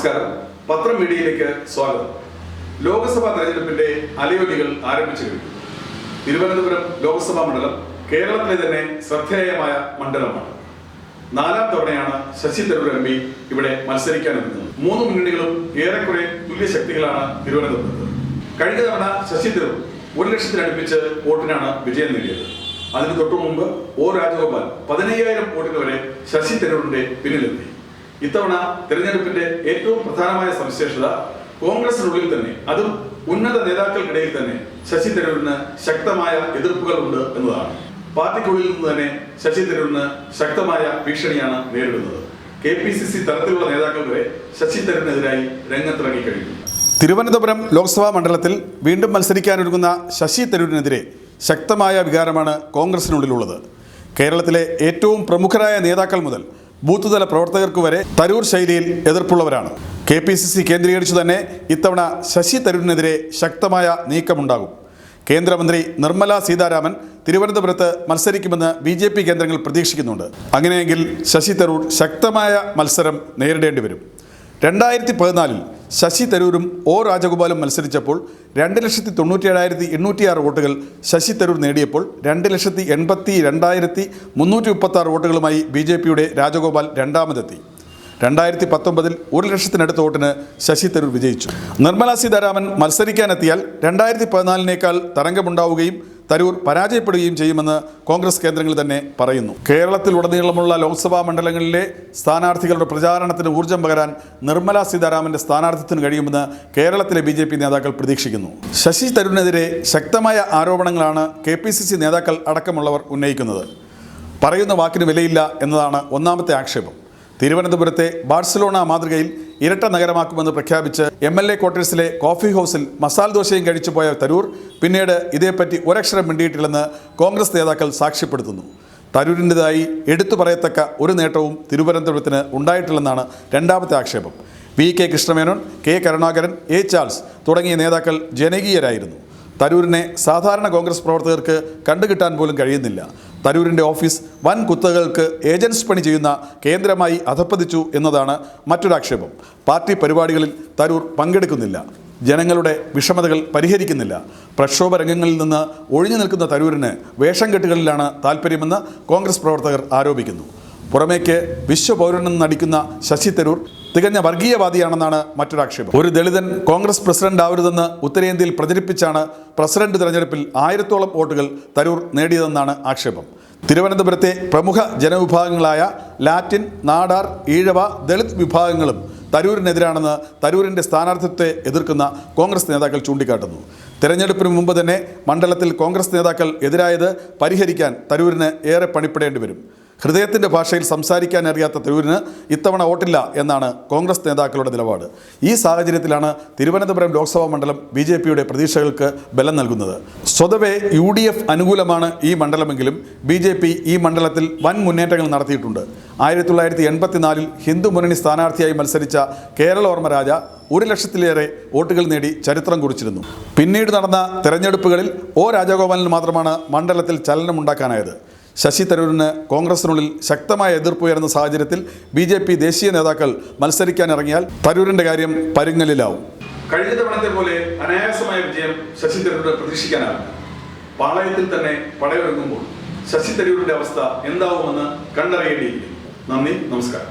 നമസ്കാരം. പത്രം മീഡിയയിലേക്ക് സ്വാഗതം. ലോക്സഭാ തെരഞ്ഞെടുപ്പിന്റെ അലയൊലികൾ ആരംഭിച്ചു കഴിഞ്ഞു തിരുവനന്തപുരം ലോക്സഭാ മണ്ഡലം കേരളത്തിലെ തന്നെ ശ്രദ്ധേയമായ മണ്ഡലമാണ്. നാലാം തവണയാണ് ശശി തരൂർ എം പി ഇവിടെ മത്സരിക്കാനെത്തുന്നത് മൂന്ന് മുന്നണികളും ഏറെക്കുറെ തുല്യ ശക്തികളാണ് തിരുവനന്തപുരത്ത്. കഴിഞ്ഞ തവണ ശശി തരൂർ ഒരു ലക്ഷത്തിനടുപ്പിച്ച് വോട്ടിനാണ് വിജയം നേടിയത്. അതിന് തൊട്ടു മുമ്പ് ഒ രാജഗോപാൽ പതിനയ്യായിരം വോട്ടിന് വരെ ശശി തരൂരിന്റെ പിന്നിലെത്തി. ഇത്തവണ തെരഞ്ഞെടുപ്പിന്റെ ഏറ്റവും പ്രധാനമായ സവിശേഷത കോൺഗ്രസിനുള്ളിൽ തന്നെ അതും ഉന്നത നേതാക്കൾക്കിടയിൽ തന്നെ ശശി തരൂരിന് ശക്തമായ എതിർപ്പുകളുണ്ട് എന്നതാണ്. പാർട്ടിക്കുള്ളിൽ നിന്ന് തന്നെ ശശി തരൂരിന് ശക്തമായ ഭീഷണിയാണ് നേരിടുന്നത്. കെ പി സി സി തലത്തിലുള്ള നേതാക്കൾ വരെ ശശി തരൂരിനെതിരായി രംഗത്തിറങ്ങി കഴിഞ്ഞു. തിരുവനന്തപുരം ലോക്സഭാ മണ്ഡലത്തിൽ വീണ്ടും മത്സരിക്കാനൊരുങ്ങുന്ന ശശി തരൂരിനെതിരെ ശക്തമായ വികാരമാണ് കോൺഗ്രസിനുള്ളിലുള്ളത്. കേരളത്തിലെ ഏറ്റവും പ്രമുഖരായ നേതാക്കൾ മുതൽ ബൂത്ത് തല പ്രവർത്തകർക്ക് വരെ തരൂർ ശൈലിയിൽ എതിർപ്പുള്ളവരാണ്. കെ പി സി സി കേന്ദ്രീകരിച്ചു തന്നെ ഇത്തവണ ശശി തരൂരിനെതിരെ ശക്തമായ നീക്കമുണ്ടാകും. കേന്ദ്രമന്ത്രി നിർമ്മല സീതാരാമൻ തിരുവനന്തപുരത്ത് മത്സരിക്കുമെന്ന് ബി ജെ പി കേന്ദ്രങ്ങൾ പ്രതീക്ഷിക്കുന്നുണ്ട്. അങ്ങനെയെങ്കിൽ ശശി തരൂർ ശക്തമായ മത്സരം നേരിടേണ്ടി വരും. രണ്ടായിരത്തി പതിനാലിൽ ശശി തരൂരും ഒ രാജഗോപാലും മത്സരിച്ചപ്പോൾ രണ്ട് ലക്ഷത്തി തൊണ്ണൂറ്റിയേഴായിരത്തി എണ്ണൂറ്റിയാറ് വോട്ടുകൾ ശശി തരൂർ നേടിയപ്പോൾ രണ്ട് ലക്ഷത്തി എൺപത്തി രണ്ടായിരത്തി മുന്നൂറ്റി മുപ്പത്തി ആറ് വോട്ടുകളുമായി ബി ജെ പിയുടെ രാജഗോപാൽ രണ്ടാമതെത്തി. രണ്ടായിരത്തി പത്തൊമ്പതിൽ ഒരു ലക്ഷത്തിനടുത്ത് വോട്ടിന് ശശി തരൂർ വിജയിച്ചു. നിർമ്മലാ സീതാരാമൻ മത്സരിക്കാനെത്തിയാൽ രണ്ടായിരത്തി പതിനാലിനേക്കാൾ തരംഗമുണ്ടാവുകയും തരൂർ പരാജയപ്പെടുകയും ചെയ്യുമെന്ന് കോൺഗ്രസ് കേന്ദ്രങ്ങൾ തന്നെ പറയുന്നു. കേരളത്തിലുടനീളമുള്ള ലോക്സഭാ മണ്ഡലങ്ങളിലെ സ്ഥാനാർത്ഥികളുടെ പ്രചാരണത്തിന് ഊർജം പകരാൻ നിർമ്മലാ സീതാരാമന്റെ സ്ഥാനാർത്ഥിത്വത്തിന് കഴിയുമെന്ന് കേരളത്തിലെ ബി നേതാക്കൾ പ്രതീക്ഷിക്കുന്നു. ശശി തരൂരിനെതിരെ ശക്തമായ ആരോപണങ്ങളാണ് കെ നേതാക്കൾ അടക്കമുള്ളവർ ഉന്നയിക്കുന്നത്. പറയുന്ന വാക്കിന് വിലയില്ല എന്നതാണ് ഒന്നാമത്തെ ആക്ഷേപം. തിരുവനന്തപുരത്തെ ബാഴ്സലോണ മാതൃകയിൽ ഇരട്ട നഗരമാക്കുമെന്ന് പ്രഖ്യാപിച്ച് എം എൽ എ ക്വാർട്ടേഴ്സിലെ കോഫി ഹൗസിൽ മസാല ദോശയും കഴിച്ചു പോയ തരൂർ പിന്നീട് ഇതേപ്പറ്റി ഒരക്ഷരം മിണ്ടിയിട്ടില്ലെന്ന് കോൺഗ്രസ് നേതാക്കൾ സാക്ഷ്യപ്പെടുത്തുന്നു. തരൂരിന്റെതായി എടുത്തു പറയത്തക്ക ഒരു നേട്ടവും തിരുവനന്തപുരത്തിന് ഉണ്ടായിട്ടില്ലെന്നാണ് രണ്ടാമത്തെ ആക്ഷേപം. V K Krishna Menon K Karunakaran A Charles തുടങ്ങിയ നേതാക്കൾ ജനകീയരായിരുന്നു. തരൂരിനെ സാധാരണ കോൺഗ്രസ് പ്രവർത്തകർക്ക് കണ്ടുകിട്ടാൻ പോലും കഴിയുന്നില്ല. തരൂരിന്റെ ഓഫീസ് വൻ കുത്തകൾക്ക് ഏജൻസ് പണി ചെയ്യുന്ന കേന്ദ്രമായി അധപ്പതിച്ചു എന്നതാണ് മറ്റൊരാക്ഷേപം പാർട്ടി പരിപാടികളിൽ തരൂർ പങ്കെടുക്കുന്നില്ല. ജനങ്ങളുടെ വിഷമതകൾ പരിഹരിക്കുന്നില്ല. പ്രക്ഷോഭ രംഗങ്ങളിൽ നിന്ന് ഒഴിഞ്ഞു നിൽക്കുന്ന തരൂരിന് വേഷം കെട്ടുകളിലാണ് താല്പര്യമെന്ന് കോൺഗ്രസ് പ്രവർത്തകർ ആരോപിക്കുന്നു. പുറമേക്ക് വിശ്വപൗരനെന്ന് നടിക്കുന്ന ശശി തരൂർ തികഞ്ഞ വർഗീയവാദിയാണെന്നാണ് മറ്റൊരാക്ഷേപം. ഒരു ദളിതൻ കോൺഗ്രസ് പ്രസിഡന്റ് ആവരുതെന്ന് ഉത്തരേന്ത്യയിൽ പ്രചരിപ്പിച്ചാണ് പ്രസിഡന്റ് തെരഞ്ഞെടുപ്പിൽ ആയിരത്തോളം വോട്ടുകൾ തരൂർ നേടിയതെന്നാണ് ആക്ഷേപം. തിരുവനന്തപുരത്തെ പ്രമുഖ ജനവിഭാഗങ്ങളായ ലാറ്റിൻ നാടാർ ഈഴവ ദളിത് വിഭാഗങ്ങളും തരൂരിനെതിരാണെന്ന് തരൂരിന്റെ സ്ഥാനാർത്ഥിത്വത്തെ എതിർക്കുന്ന കോൺഗ്രസ് നേതാക്കൾ ചൂണ്ടിക്കാട്ടുന്നു. തെരഞ്ഞെടുപ്പിന് മുമ്പ് തന്നെ മണ്ഡലത്തിൽ കോൺഗ്രസ് നേതാക്കൾ എതിരായത് പരിഹരിക്കാൻ തരൂരിന് ഏറെ പണിപ്പെടേണ്ടി വരും. ഹൃദയത്തിന്റെ ഭാഷയിൽ സംസാരിക്കാൻ അറിയാത്ത തിരൂരിന് ഇത്തവണ വോട്ടില്ല എന്നാണ് കോൺഗ്രസ് നേതാക്കളുടെ നിലപാട്. ഈ സാഹചര്യത്തിലാണ് തിരുവനന്തപുരം ലോക്സഭാ മണ്ഡലം ബി ജെ പിയുടെ പ്രതീക്ഷകൾക്ക് ബലം നൽകുന്നത്. സ്വതവേ യു ഡി എഫ് അനുകൂലമാണ് ഈ മണ്ഡലമെങ്കിലും ബി ജെ പി ഈ മണ്ഡലത്തിൽ വൻ മുന്നേറ്റങ്ങൾ നടത്തിയിട്ടുണ്ട്. ആയിരത്തി തൊള്ളായിരത്തി എൺപത്തിനാലിൽ ഹിന്ദു മുന്നണി സ്ഥാനാർത്ഥിയായി മത്സരിച്ച കേരള രാജ ഒരു ലക്ഷത്തിലേറെ വോട്ടുകൾ നേടി ചരിത്രം കുറിച്ചിരുന്നു. പിന്നീട് നടന്ന തെരഞ്ഞെടുപ്പുകളിൽ ഒ രാജഗോപാലിന് മാത്രമാണ് മണ്ഡലത്തിൽ ചലനമുണ്ടാക്കാനായത്. ശശി തരൂരിന് കോൺഗ്രസിനുള്ളിൽ ശക്തമായ എതിർപ്പ് ഉയർന്ന സാഹചര്യത്തിൽ ബി ജെ പി ദേശീയ നേതാക്കൾ മത്സരിക്കാനിറങ്ങിയാൽ തരൂരിന്റെ കാര്യം പരുങ്ങലിലാവും. കഴിഞ്ഞ തവണത്തെ പോലെ അനായാസമായ വിജയം ശശി തരൂരിന് പ്രതീക്ഷിക്കാനാവില്ല. പാളയത്തിൽ തന്നെ പടയൊരുങ്ങുമ്പോൾ ശശി തരൂരിന്റെ അവസ്ഥ എന്താവുമെന്ന് കണ്ടറിയേണ്ടിയിരിക്കും നന്ദി നമസ്കാരം.